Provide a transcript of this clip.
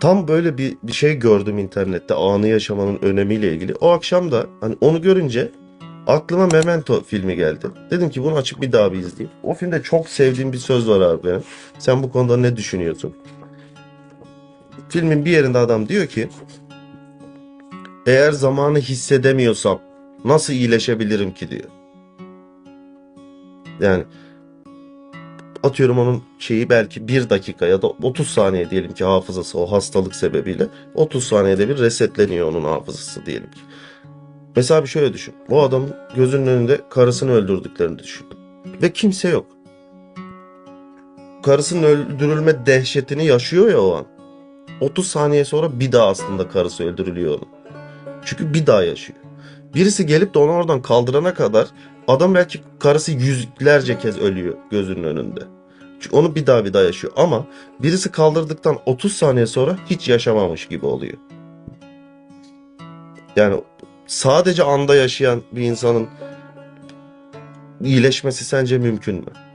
Tam böyle bir, bir şey gördüm internette anı yaşamanın önemiyle ilgili. O akşam da hani onu görünce aklıma Memento filmi geldi. Dedim ki bunu açıp bir daha bir izleyeyim. O filmde çok sevdiğim bir söz var abi benim. Sen bu konuda ne düşünüyorsun? Filmin bir yerinde adam diyor ki eğer zamanı hissedemiyorsam nasıl iyileşebilirim ki diyor. Yani atıyorum onun şeyi belki bir dakika ya da 30 saniye diyelim ki hafızası o hastalık sebebiyle 30 saniyede bir resetleniyor onun hafızası diyelim ki. Mesela bir şöyle düşün. Bu adamın gözünün önünde karısını öldürdüklerini düşün. Ve kimse yok. Karısının öldürülme dehşetini yaşıyor ya o an. 30 saniye sonra bir daha aslında karısı öldürülüyor onun. Çünkü bir daha yaşıyor. Birisi gelip de onu oradan kaldırana kadar adam belki karısı yüzlerce kez ölüyor gözünün önünde. Onu bir daha bir daha yaşıyor. Ama birisi kaldırdıktan 30 saniye sonra hiç yaşamamış gibi oluyor. Yani sadece anda yaşayan bir insanın iyileşmesi sence mümkün mü?